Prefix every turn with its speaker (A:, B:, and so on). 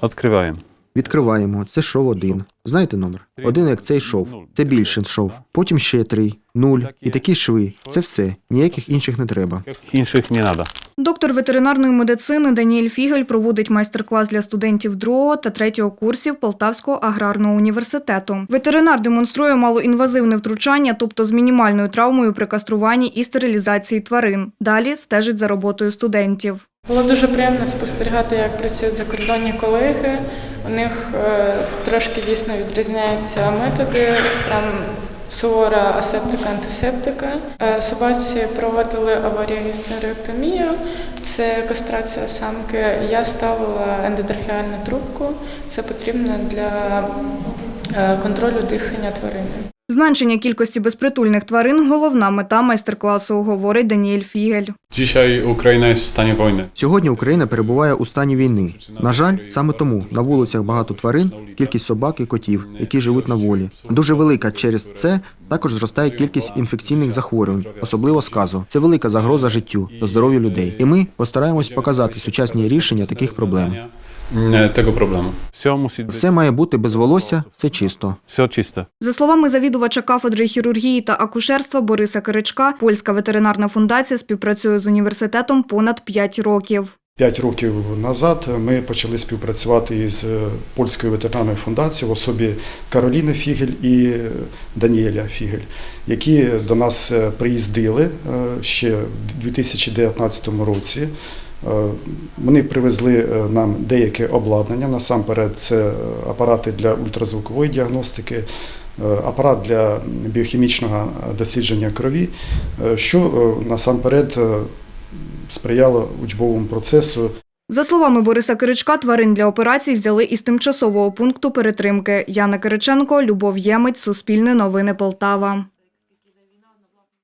A: Откриваємо.
B: Відкриваємо. Це шов один. Знаєте номер? Один як цей шов. Це більше шов. Потім ще три, нуль. І такі шви. Це все. Ніяких інших не треба.
A: Інших не треба.
C: Доктор ветеринарної медицини Даніель Фігель проводить майстер-клас для студентів другого та третього курсів Полтавського аграрного університету. Ветеринар демонструє малоінвазивне втручання, тобто з мінімальною травмою при каструванні і стерилізації тварин. Далі стежить за роботою студентів.
D: Було дуже приємно спостерігати, як працюють закордонні колеги. У них е, трошки дійсно відрізняються методи, прям сувора асептика, антисептика. Е, собаці проводили аваріогістеректомію, це кастрація самки. Я ставила ендотрахеальну трубку. Це потрібно для е, контролю дихання тварини.
C: Зменшення кількості безпритульних тварин головна мета майстер-класу, говорить Даніель Фігель.
E: Dzisiaj Ukraina jest w stanie.
B: Сьогодні Україна перебуває у стані війни. На жаль, саме тому на вулицях багато тварин, кількість собак і котів, які живуть на волі. Дуже велика через це також зростає кількість інфекційних захворювань, особливо сказу. Це велика загроза життю та здоров'ю людей. І ми постараємось показати сучасні рішення таких проблем.
E: Mm, Tego problemu.
A: Все.
B: Все має бути без волосся, це чисто.
A: Все чисто.
C: За словами завідувача кафедри хірургії та акушерства Бориса Киричка, польська ветеринарна фундація співпрацює з університетом понад 5 років.
F: П'ять років назад ми почали співпрацювати із е, польською ветеринарною фундацією в особі Кароліни Фігель і е, Даніеля Фігель, які до нас е, приїздили ще в 2019 році. Вони привезли нам деяке обладнання. Насамперед, це апарати для ультразвукової діагностики, апарат для біохімічного дослідження крові, що насамперед сприяло учбовому процесу.
C: За словами Бориса Киричка, тварин для операцій взяли із тимчасового пункту перетримки. Яна Кириченко, Любов Ємець, Суспільне новини Полтава.